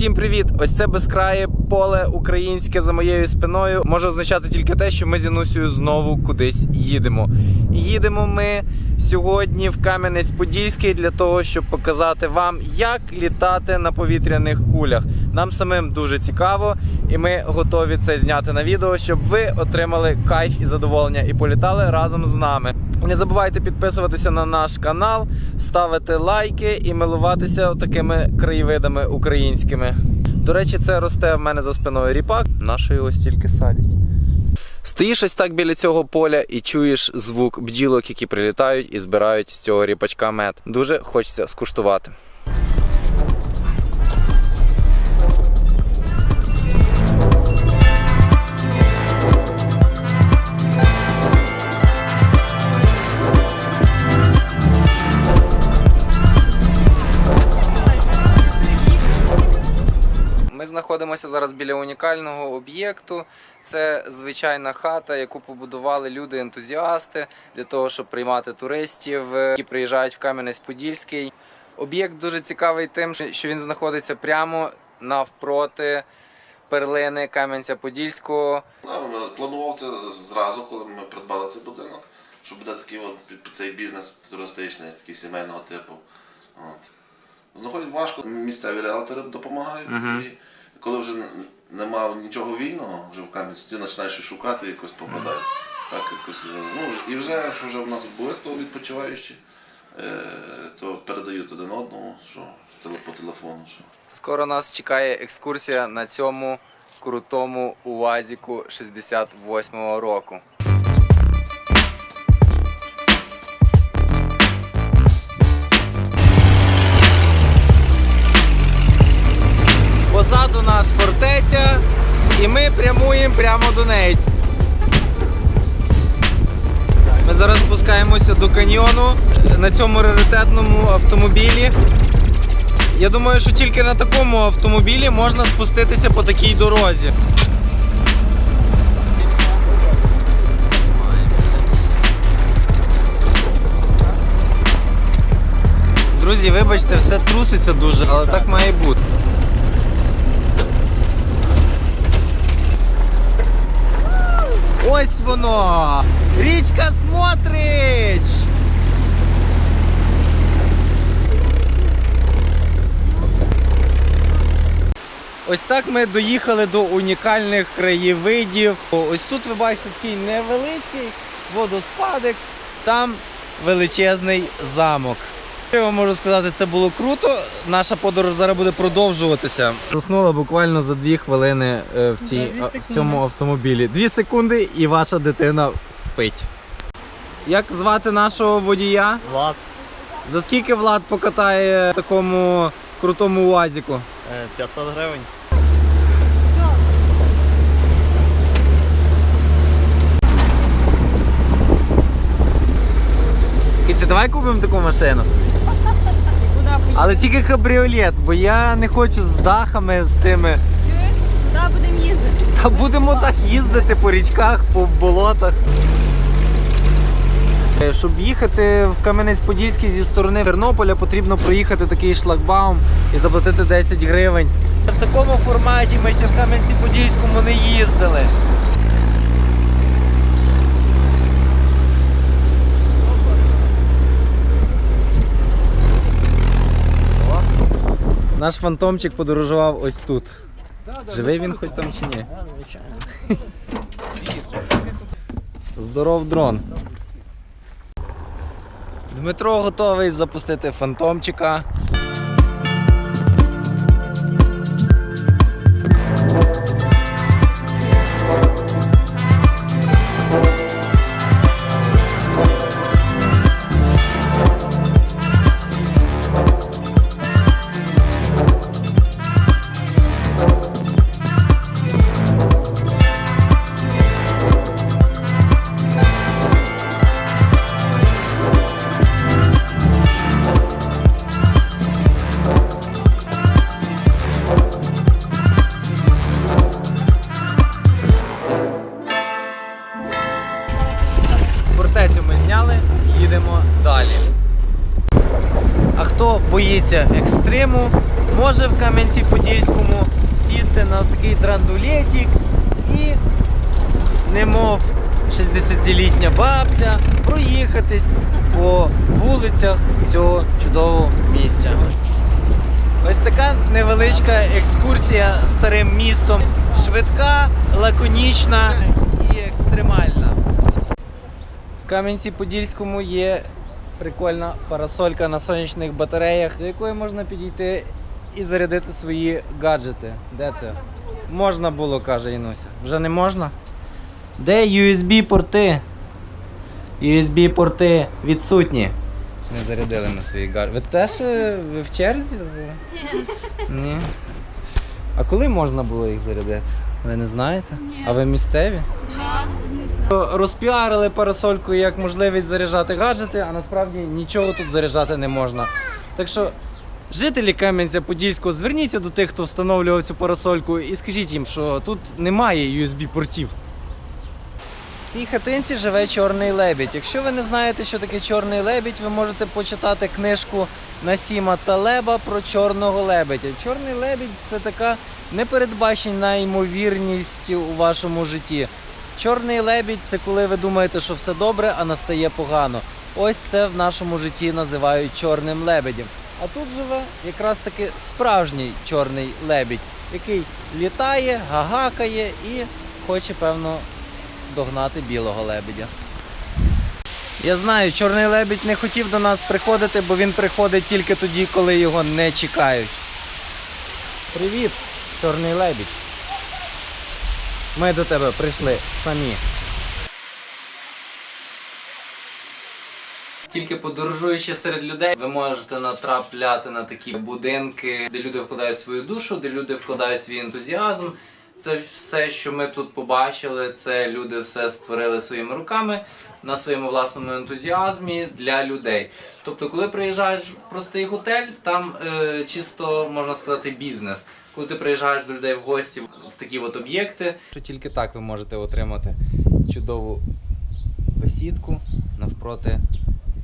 Усім привіт! Ось це безкрає поле українське за моєю спиною може означати тільки те, що ми з Янусею знову кудись їдемо. Їдемо ми сьогодні в Кам'янець-Подільський для того, щоб показати вам, як літати на повітряних кулях. Нам самим дуже цікаво, і ми готові це зняти на відео, щоб ви отримали кайф і задоволення і політали разом з нами. Не забувайте підписуватися на наш канал, ставити лайки і милуватися такими краєвидами українськими. До речі, це росте в мене за спиною ріпак. Нашої його стільки садять. Стоїш ось так біля цього поля і чуєш звук бджілок, які прилітають і збирають з цього ріпачка мед. Дуже хочеться скуштувати. Знаходимося зараз біля унікального об'єкту. Це звичайна хата, яку побудували люди-ентузіасти для того, щоб приймати туристів, е, які приїжджають в Кам'янець-Подільський. Об'єкт дуже цікавий тим, що він знаходиться прямо навпроти перлини Кам'янця-Подільського. Планував це зразу, коли ми придбали цей будинок, що буде такий от цей бізнес туристичний, такий сімейного типу. От. Знаходять важко, місцеві реалтори допомагають. І коли вже нема нічого вільного, вже в Кам'янці, ти починаєш шукати якось попадати. Так, якось, ну, і вже, що вже в нас були хто відпочиваючі, е, то передають один одному, що по телефону. Що. Скоро нас чекає екскурсія на цьому крутому УАЗіку 68-го року. Позаду нас фортеця, і ми прямуємо прямо до неї. Ми зараз спускаємося до каньйону на цьому раритетному автомобілі. Я думаю, що тільки на такому автомобілі можна спуститися по такій дорозі. Друзі, вибачте, все труситься дуже, але так має бути. Ось воно! Річка Смотрич! Ось так ми доїхали до унікальних краєвидів. Ось тут ви бачите такий невеличкий водоспадик, там величезний замок. Я вам можу сказати, це було круто. Наша подорож зараз буде продовжуватися. Заснула буквально за дві хвилини е, в, цій, дві в цьому автомобілі. Дві секунди і ваша дитина спить. Як звати нашого водія? Влад, За скільки Влад покатає в такому крутому УАЗіку? е, 500 гривень. Кіці, давай купимо таку машину собі. Але тільки кабріолет, бо я не хочу з дахами, з цими. Куди будемо їздити? Та будемо так їздити по річках, по болотах. Е, Щоб їхати в Кам'янець-Подільський зі сторони Тернополя, потрібно проїхати такий шлагбаум і заплатити 10 гривень. В такому форматі ми ще в Кам'янці-Подільському не їздили. Наш фантомчик подорожував ось тут. Живий він хоч там чи ні? Звичайно. Здоров дрон. Дмитро готовий запустити фантомчика. їдемо далі. А хто боїться екстриму, може в Кам'янці-Подільському сісти на такий драндулетик і, немов 60-літня бабця, проїхатись по вулицях цього чудового місця. Ось така невеличка екскурсія старим містом. Швидка, лаконічна і екстремальна. Кам'янці-Подільському є прикольна парасолька на сонячних батареях, до якої можна підійти і зарядити свої гаджети. Де це? Можна було, каже Інуся. Вже не можна? Де USB-порти? USB-порти відсутні. Не зарядили на свої гаджети. Ви теж е, ви в черзі? Ні. А коли можна було їх зарядити? Ви не знаєте? Ні. А ви місцеві? Знаю. Розпіарили парасольку як можливість заряджати гаджети, а насправді нічого тут заряджати не можна. Так що, жителі Кам'янця-Подільського, зверніться до тих, хто встановлював цю парасольку, і скажіть їм, що тут немає USB-портів. В цій хатинці живе чорний лебідь. Якщо ви не знаєте, що таке чорний лебідь, ви можете почитати книжку Насіма Талеба про чорного лебедя. Чорний лебідь це така непередбачена ймовірність у вашому житті. Чорний лебідь це коли ви думаєте, що все добре, а настає погано. Ось це в нашому житті називають чорним лебедем. А тут живе якраз таки справжній чорний лебідь, який літає, гагакає і хоче, певно, догнати білого лебедя. Я знаю, чорний лебідь не хотів до нас приходити, бо він приходить тільки тоді, коли його не чекають. Привіт, чорний лебідь. Ми до тебе прийшли самі. Тільки подорожуючи серед людей, ви можете натрапляти на такі будинки, де люди вкладають свою душу, де люди вкладають свій ентузіазм. Це все, що ми тут побачили, це люди все створили своїми руками на своєму власному ентузіазмі для людей. Тобто, коли приїжджаєш в простий готель, там е, чисто можна сказати бізнес. Коли ти приїжджаєш до людей в гості в такі от об'єкти, що тільки так ви можете отримати чудову бесідку навпроти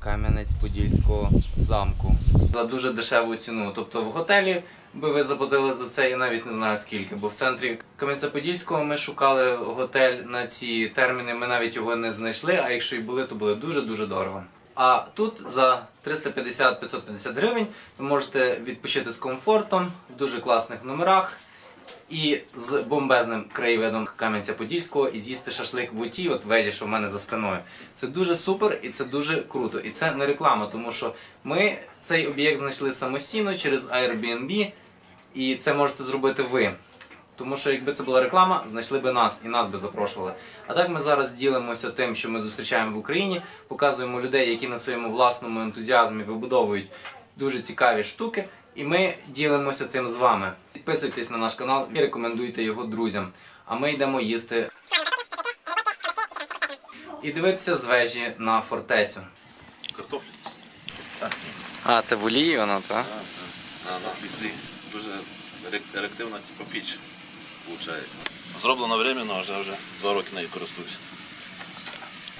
Кам'янець-Подільського замку за дуже дешеву ціну. Тобто в готелі би ви заплатили за це, я навіть не знаю скільки, бо в центрі Кам'янця-Подільського ми шукали готель на ці терміни, ми навіть його не знайшли, а якщо і були, то були дуже-дуже дорого. А тут за 350-550 гривень ви можете відпочити з комфортом в дуже класних номерах і з бомбезним краєвидом Кам'янця-Подільського і з'їсти шашлик в уті, от вежі, що в мене за спиною. Це дуже супер і це дуже круто. І це не реклама, тому що ми цей об'єкт знайшли самостійно через Airbnb, і це можете зробити ви. Тому що якби це була реклама, знайшли би нас і нас би запрошували. А так ми зараз ділимося тим, що ми зустрічаємо в Україні, показуємо людей, які на своєму власному ентузіазмі вибудовують дуже цікаві штуки. І ми ділимося цим з вами. Підписуйтесь на наш канал і рекомендуйте його друзям. А ми йдемо їсти і дивитися з вежі на фортецю. Картоплі. А, це в олії воно, так? На пітлі. Дуже ерективна типу, піч, виходить. Зроблено временно, а вже вже два роки нею користуюся.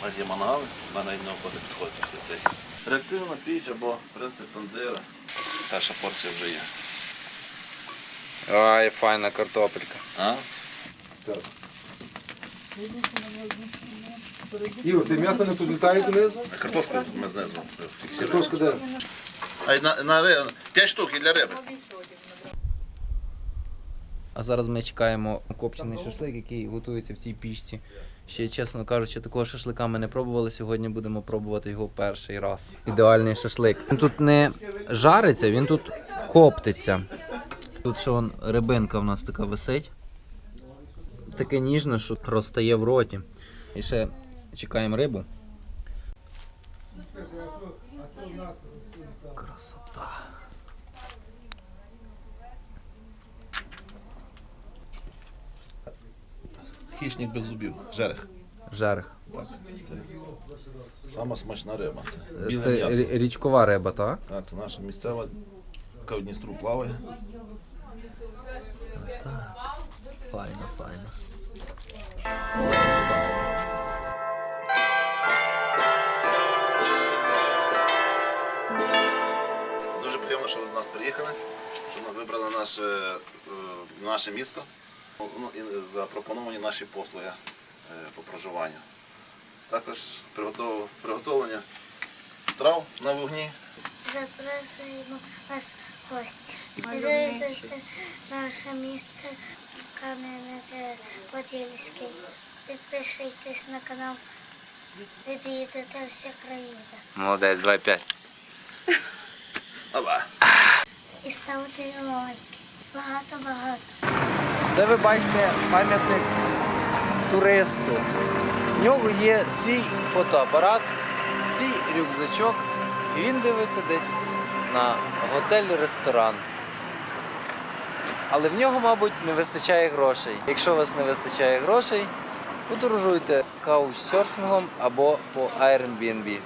У мене є мангали, в мене не оплати підходить після цей. Реактивна піч або принцип тандира. Перша порція вже є. Ай, файна картопелька. А? Ігор, ти м'ясо не подлітає донизу? Картошку ми знизу фіксуємо. Картошка де? А й на, на ри... 5 штук і для риби. А зараз ми чекаємо копчений шашлик, який готується в цій пічці. Ще, чесно кажучи, такого шашлика ми не пробували. Сьогодні будемо пробувати його перший раз. Ідеальний шашлик. Він тут не жариться, він тут коптиться. Тут ще вон рибинка в нас така висить. Таке ніжне, що розтає в роті. І ще чекаємо рибу. Хищник без зубів. Жерех. Жерех. Так. Це сама смачна риба. Це біле Це м'ясо. рі- річкова риба, так? Так, це наша місцева, яка в Дністру плаває. Файно, файно. Дуже приємно, що ви до нас приїхали, що ви вибрали нас е, наше місто, запропоновані наші послуги е, по проживанню. Також приготовлення страв на вогні. Запрошуємо вас в гості. Наше місце Кам'янець-Подільський. Підпишіться на канал. Відвідайте вся країна. Молодець, 2-5. Ава! І ставте лайки. Багато-багато. Це ви бачите пам'ятник туристу. В нього є свій фотоапарат, свій рюкзачок, і він дивиться десь на готель-ресторан. Але в нього, мабуть, не вистачає грошей. Якщо у вас не вистачає грошей, подорожуйте каучсерфінгом або по Airbnb.